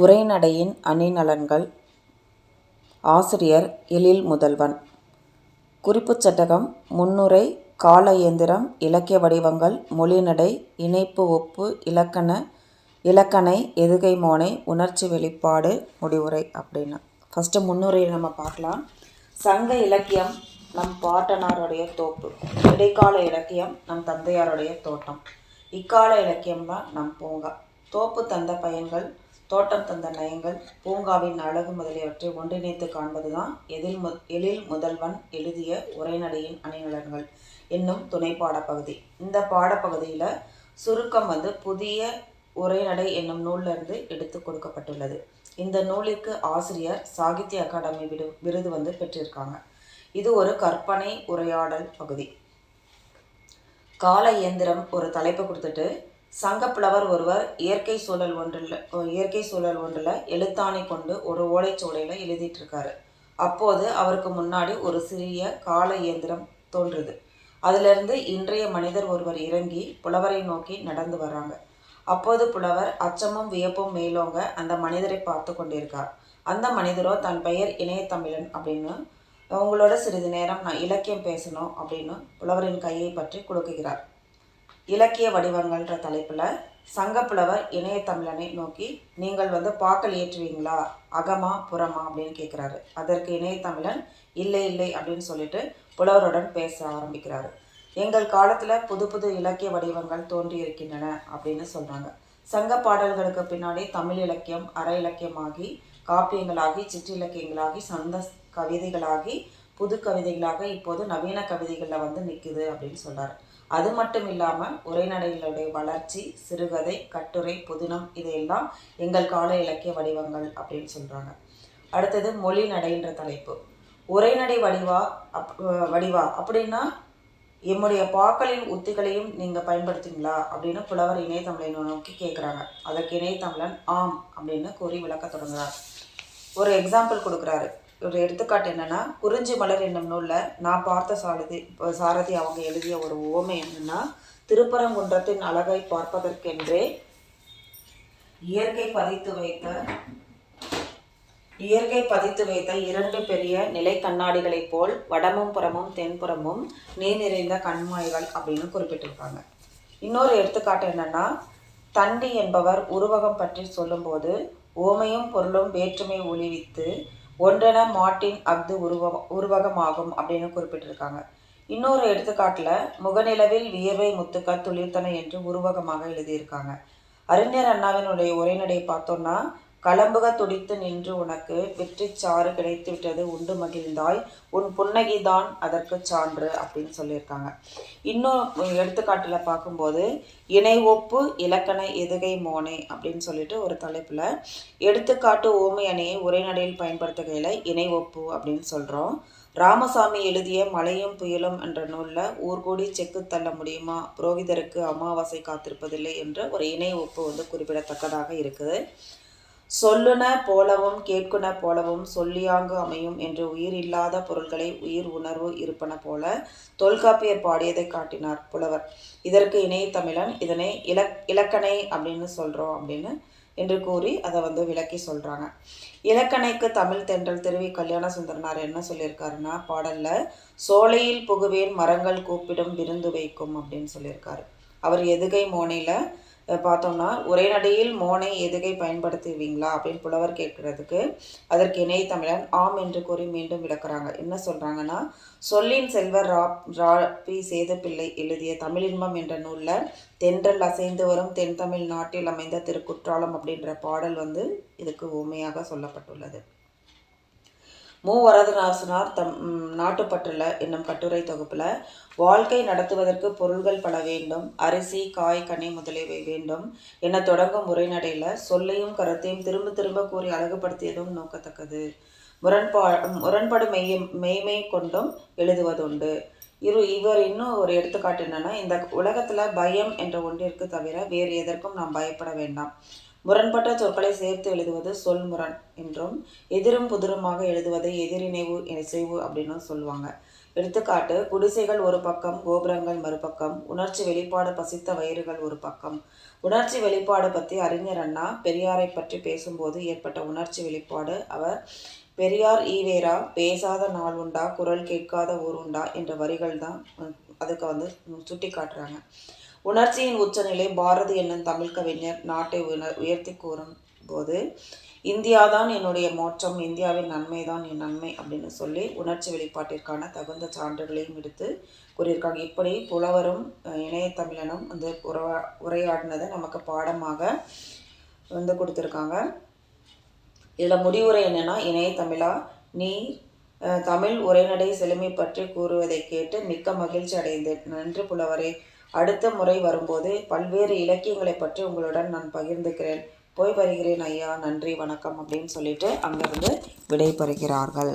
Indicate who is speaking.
Speaker 1: உரைநடையின் அணிநலன்கள். ஆசிரியர் எழில் முதல்வன். குறிப்புச் சட்டகம் முன்னுரை கால இயந்திரம் இலக்கிய வடிவங்கள் மொழிநடை இணைப்பு ஒப்பு இலக்கண இலக்கணை எதுகை மோனை உணர்ச்சி வெளிப்பாடு முடிவுரை அப்படின்னு. ஃபஸ்ட்டு முன்னுரையை நம்ம பார்க்கலாம். சங்க இலக்கியம் நம் பாட்டனாருடைய தோப்பு. இடைக்கால இலக்கியம் நம் தந்தையாருடைய தோட்டம். இக்கால இலக்கியம் தான் நம் பூங்கா. தோப்பு தந்த பயன்கள் தோட்டம் தந்த நயங்கள் பூங்காவின் அழகு முதலியவற்றை ஒன்றிணைத்து காண்பதுதான் எதில் மு எழில் முதல்வன் எழுதிய உரைநடையின் அணிநலன்கள் என்னும் துணை பாடப்பகுதி இந்த பாடப்பகுதியில் சுருக்கம் வந்து புதிய உரைநடை என்னும் நூலிலிருந்து எடுத்து கொடுக்கப்பட்டுள்ளது. இந்த நூலிற்கு ஆசிரியர் சாகித்ய அகாடமி விடு விருது வந்து பெற்றிருக்காங்க. இது ஒரு கற்பனை உரையாடல் பகுதி. கால இயந்திரம் ஒரு தலைப்பு கொடுத்துட்டு சங்கப்புலவர் ஒருவர் இயற்கை சூழல் ஒன்றில் இயற்கை சூழல் ஒன்றில் எழுத்தாணை கொண்டு ஒரு ஓலைச்சுவடையில் எழுதிட்டுருக்காரு. அப்போது அவருக்கு முன்னாடி ஒரு சிறிய கால இயந்திரம் தோன்றுது. அதிலிருந்து இன்றைய மனிதர் ஒருவர் இறங்கி புலவரை நோக்கி நடந்து வராங்க அப்போது புலவர் அச்சமும் வியப்பும் மேலோங்க அந்த மனிதரை பார்த்து கொண்டிருக்கார். அந்த மனிதரோ தன் பெயர் இணையத்தமிழன் அப்படின்னு உங்களோட சிறிது நேரம் நான் இலக்கியம் பேசணும் அப்படின்னு புலவரின் கையை பற்றி கொடுக்குகிறார் இலக்கிய வடிவங்கள்ன்ற தலைப்பில் சங்கப்புலவர் இணையத்தமிழனை நோக்கி நீங்கள் வந்து பாக்கல் ஏற்றுவீங்களா? அகமா புறமா அப்படின்னு கேட்குறாரு அதற்கு இணையத்தமிழன் இல்லை இல்லை அப்படின்னு சொல்லிட்டு புலவருடன் பேச ஆரம்பிக்கிறாரு. எங்கள் காலத்தில் புது புது இலக்கிய வடிவங்கள் தோன்றியிருக்கின்றன அப்படின்னு சொல்கிறாங்க சங்க பாடல்களுக்கு பின்னாடி தமிழ் இலக்கியம் அற இலக்கியமாகி காப்பியங்களாகி சிற்றிலக்கியங்களாகி சந்த கவிதைகளாகி புது கவிதைகளாக இப்போது நவீன கவிதைகளில் வந்து நிற்குது அப்படின்னு சொல்கிறார் அது மட்டும் இல்லாமல் உரைநடைகளுடைய வளர்ச்சி சிறுகதை கட்டுரை புதினம் இதையெல்லாம் எங்கள் கால இலக்கிய வடிவங்கள் அப்படின்னு சொல்கிறாங்க அடுத்தது மொழி நடைன்ற தலைப்பு. உரைநடை வடிவா அப் வடிவா அப்படின்னா எம்முடைய பாக்களின் உத்திகளையும் நீங்கள் பயன்படுத்துங்களா அப்படின்னு புலவர் இணையத்தமிழை நோக்கி கேட்குறாங்க அதற்கு இணையத்தமிழன் ஆம் அப்படின்னு கூறி விளக்க தொடங்குறார். ஒரு எக்ஸாம்பிள் கொடுக்குறாரு. ஒரு எடுத்துக்காட்டு என்னென்னா குறிஞ்சி மலர் என்னும் நூலில் நான் பார்த்த சாரதி சாரதி அவங்க எழுதிய ஒரு ஓமை என்னென்னா திருப்பரங்குன்றத்தின் அழகை பார்ப்பதற்கென்றே இயற்கை பதித்து வைத்த இயற்கை பதித்து வைத்த இரண்டு பெரிய நிலை கண்ணாடிகளைப் போல் வடமும் புறமும் தென்புறமும் நீர் நிறைந்த கண்மாய்கள் அப்படின்னு குறிப்பிட்டிருக்காங்க. இன்னொரு எடுத்துக்காட்டு என்னென்னா தண்டி என்பவர் உருவகம் பற்றி சொல்லும்போது ஓமையும் பொருளும் வேற்றுமை ஒளிவித்து ஒன்றென மார்டின் அஃது உருவ உருவகமாகும் அப்படின்னு குறிப்பிட்டிருக்காங்க. இன்னொரு எடுத்துக்காட்டில் முகநிலவில் வியர்வை முத்துக்கள் துளிர்த்தன என்று உருவகமாக எழுதியிருக்காங்க. அறிஞர் அண்ணாவினுடைய உரைநடை பார்த்தோம்னா களம்புக துடித்து நின்று உனக்கு வெற்றி சாறு கிடைத்துவிட்டது உண்டு மகிழ்ந்தாய். உன் புன்னகிதான் அதற்கு சான்று அப்படின்னு சொல்லியிருக்காங்க. இன்னும் எடுத்துக்காட்டில் பார்க்கும்போது இணை ஒப்பு இலக்கண எதுகை மோனை அப்படின்னு சொல்லிட்டு ஒரு தலைப்பில் எடுத்துக்காட்டு ஓமை அணியை உரைநடையில் பயன்படுத்துகையில் இணை ஒப்பு அப்படின்னு சொல்கிறோம் ராமசாமி எழுதிய மலையும் புயலும் என்ற நூலில் ஊர்கூடி செக்கு தள்ள முடியுமா? புரோகிதருக்கு அமாவாசை காத்திருப்பதில்லை என்ற ஒரு இணை ஒப்பு வந்து குறிப்பிடத்தக்கதாக இருக்குது. சொல்லுன போலவும் கேட்குன போலவும் சொல்லியாங்கு அமையும் என்று உயிர் இல்லாத பொருள்களை உயிர் உணர்வு இருப்பன போல தொல்காப்பியர் பாடியதை காட்டினார் புலவர். இதற்கு இணைய தமிழன் இதனை இலக் இலக்கணை அப்படின்னு சொல்கிறோம் அப்படின்னு என்று கூறி அதை வந்து விளக்கி சொல்கிறாங்க இலக்கணைக்கு தமிழ் தென்றல் திருவி கல்யாண சுந்தரனார் என்ன சொல்லியிருக்காருன்னா பாடலில் சோலையில் புகுவேன் மரங்கள் கூப்பிடும் விருந்து வைக்கும் அப்படின்னு சொல்லியிருக்காரு. அவர் எதுகை மோனையில் பார்த்தோம்னா உரைநடையில் மோனை எதுகை பயன்படுத்துவீங்களா? அப்படின்னு புலவர் கேட்கறதுக்கு அதற்கு இணை தமிழன் ஆம் என்று கூறி மீண்டும் விளக்குறாங்க. என்ன சொல்கிறாங்கன்னா சொல்லின் செல்வர் ரா ரா பி. சேதப்பிள்ளை எழுதிய தமிழின்பம் என்ற நூலில் தென்றல் அசைந்து வரும் தென் தமிழ் நாட்டில் அமைந்த திருக்குற்றாலம் அப்படின்ற பாடல் வந்து இதுக்கு உண்மையாக சொல்லப்பட்டுள்ளது. மு வரதராசனார் தம் நாட்டுப்பற்றுல என்னும் கட்டுரை தொகுப்பில் வாழ்க்கை நடத்துவதற்கு பொருள்கள் பல வேண்டும் அரிசி காய் கனி முதலியவை வேண்டும் என தொடங்கும் உரைநடையில் சொல்லையும் கருத்தையும் திரும்ப திரும்ப கூறி அழகுபடுத்தியதும் நோக்கத்தக்கது. முரண்பா முரண்பாடு மெய் மெய்மை கொண்டும் எழுதுவதுண்டு. இரு இவர் இன்னும் ஒரு எடுத்துக்காட்டு என்னென்னா இந்த உலகத்தில் பயம் என்ற ஒன்றிற்கு தவிர வேறு எதற்கும் நாம் பயப்பட வேண்டாம். முரண்பட்ட சொற்களை சேர்த்து எழுதுவது சொல் முரண் என்றும் எதிரும் புதிருமாக எழுதுவதை எதிரிணைவு இசைவு அப்படின்னு சொல்லுவாங்க. எடுத்துக்காட்டு குடிசைகள் ஒரு பக்கம் கோபுரங்கள் மறுபக்கம் உணர்ச்சி வெளிப்பாடு பசித்த வயிறுகள் ஒரு பக்கம். உணர்ச்சி வெளிப்பாடு பற்றி அறிஞர் அண்ணா பெரியாரை பற்றி பேசும்போது ஏற்பட்ட உணர்ச்சி வெளிப்பாடு அவர் பெரியார் ஈவேரா பேசாத நாள் உண்டா குரல் கேட்காத ஊர் உண்டா? என்ற வரிகள் தான் அதுக்கு வந்து சுட்டி காட்டுறாங்க உணர்ச்சியின் உச்சநிலை பாரதி என்னும் தமிழ் கவிஞர் நாட்டை உணர் உயர்த்தி கூறும் போது இந்தியாதான் என்னுடைய மோட்சம் இந்தியாவின் நன்மை தான் என் நன்மை அப்படின்னு சொல்லி உணர்ச்சி வெளிப்பாட்டிற்கான தகுந்த சான்றுகளையும் எடுத்து கூறியிருக்காங்க. இப்படி புலவரும் இணையத்தமிழனும் வந்து உறவா உரையாடினதை நமக்கு பாடமாக வந்து கொடுத்துருக்காங்க. இதில் முடிவுரை என்னன்னா இணையத்தமிழா நீ தமிழ் உரைநடை செழுமை பற்றி கூறுவதை கேட்டு மிக்க மகிழ்ச்சி அடைந்தேன். நன்றி புலவரே. அடுத்த முறை வரும்போது பல்வேறு இலக்கியங்களை பற்றி உங்களுடன் நான் பகிர்ந்துக்கிறேன். போய் வருகிறேன் ஐயா. நன்றி வணக்கம் அப்படின்னு சொல்லிட்டு அங்கிருந்து விடை பெறுகிறார்கள்